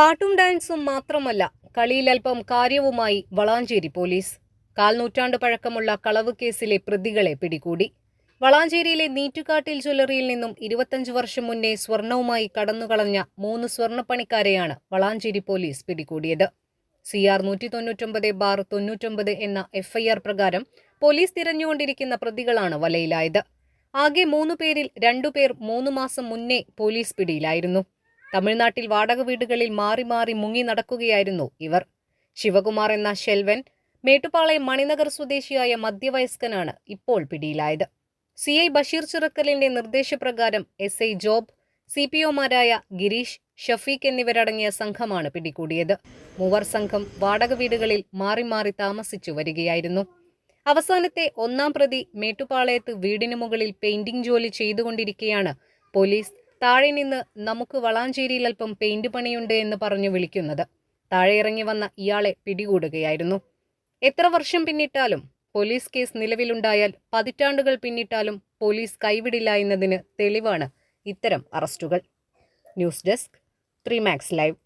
പാട്ടും ഡാൻസും മാത്രമല്ല കളിയിലൽപ്പം കാര്യവുമായി വളാഞ്ചേരി പോലീസ്. കാൽനൂറ്റാണ്ട് പഴക്കമുള്ള കളവ് കേസിലെ പ്രതികളെ പിടികൂടി. വളാഞ്ചേരിയിലെ നീറ്റുകാട്ടിൽ ജ്വല്ലറിയിൽ നിന്നും ഇരുപത്തഞ്ച് വർഷം മുന്നേ സ്വർണവുമായി കടന്നുകളഞ്ഞ മൂന്ന് സ്വർണപ്പണിക്കാരെയാണ് വളാഞ്ചേരി പോലീസ് പിടികൂടിയത്. സി ആർ നൂറ്റി തൊണ്ണൂറ്റൊമ്പത് ബാർ തൊണ്ണൂറ്റൊമ്പത് എന്ന എഫ്ഐആർ പ്രകാരം പോലീസ് തിരഞ്ഞുകൊണ്ടിരിക്കുന്ന പ്രതികളാണ് വലയിലായത്. ആകെ മൂന്ന് പേരിൽ രണ്ടുപേർ മൂന്ന് മാസം മുന്നേ പോലീസ് പിടിയിലായിരുന്നു. തമിഴ്നാട്ടിൽ വാടക വീടുകളിൽ മാറി മാറി മുങ്ങി നടക്കുകയായിരുന്നു ഇവർ. ശിവകുമാർ എന്ന ശെൽവൻ മേട്ടുപാളയം മണിനഗർ സ്വദേശിയായ മധ്യവയസ്കനാണ് ഇപ്പോൾ പിടിയിലായത്. സി ഐ ബഷീർ ചിറക്കലിന്റെ നിർദ്ദേശപ്രകാരം S I Job C P ഒമാരായ Girish Shafeeq എന്നിവരടങ്ങിയ സംഘമാണ് പിടികൂടിയത്. മൂവർ സംഘം വാടക വീടുകളിൽ മാറി മാറി താമസിച്ചു വരികയായിരുന്നു. അവസാനത്തെ ഒന്നാം പ്രതി മേട്ടുപാളയത്ത് വീടിനു മുകളിൽ പെയിന്റിംഗ് ജോലി ചെയ്തുകൊണ്ടിരിക്കെയാണ് പോലീസ് താഴെ നിന്ന് നമുക്ക് വളാഞ്ചേരിയിൽ അല്പം പെയിന്റ് പണിയുണ്ട് എന്ന് പറഞ്ഞു വിളിക്കുന്നത്. താഴെ ഇറങ്ങി വന്ന ഇയാളെ പിടികൂടുകയായിരുന്നു. എത്ര വർഷം പിന്നിട്ടാലും പോലീസ് കേസ് നിലവിലുണ്ടായാൽ പതിറ്റാണ്ടുകൾ പിന്നിട്ടാലും പോലീസ് കൈവിടില്ല എന്നതിന് തെളിവാണ് ഇത്തരം അറസ്റ്റുകൾ. News desk three max live.